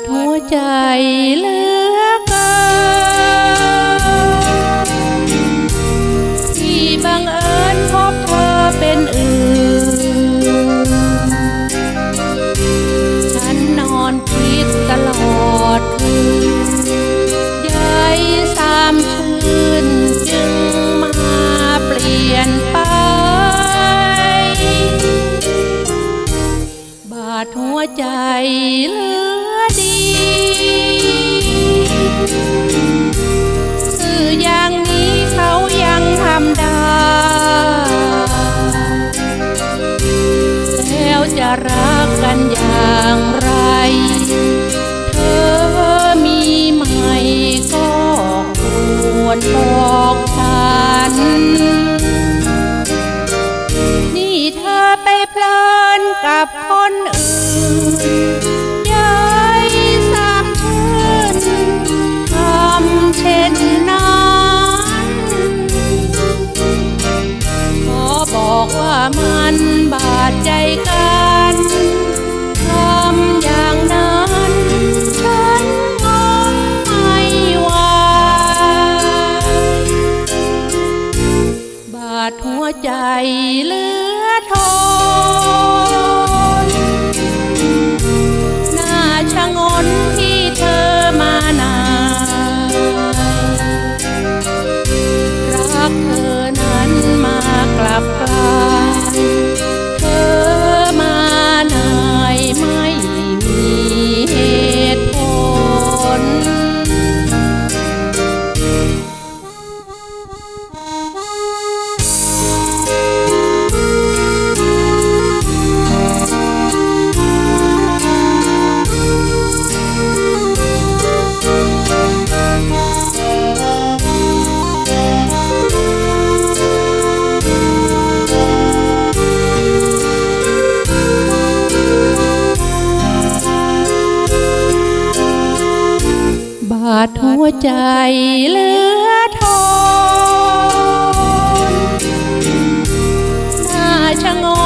ดหัวใจเหลือเกินที่บังเอิญพบเธอเป็นอื่น ฉันนอนคิดตลอดคืนใยสามชื่นจึงมาเปลี่ยนไป บาดหัวใจเหลือ สื่ออย่างนี้เขายังทำได้แล้วจะรักกันอย่างไร เธอมีไหมก็ควรบอกฉัน นี่เธอไปเพลินกับคนอื่น มันบาดใจกันทำอย่างนั้นฉันงงไม่ไหวบาดหัวใจเหลือทน ดหัวใจเหลือทนหน้าชะง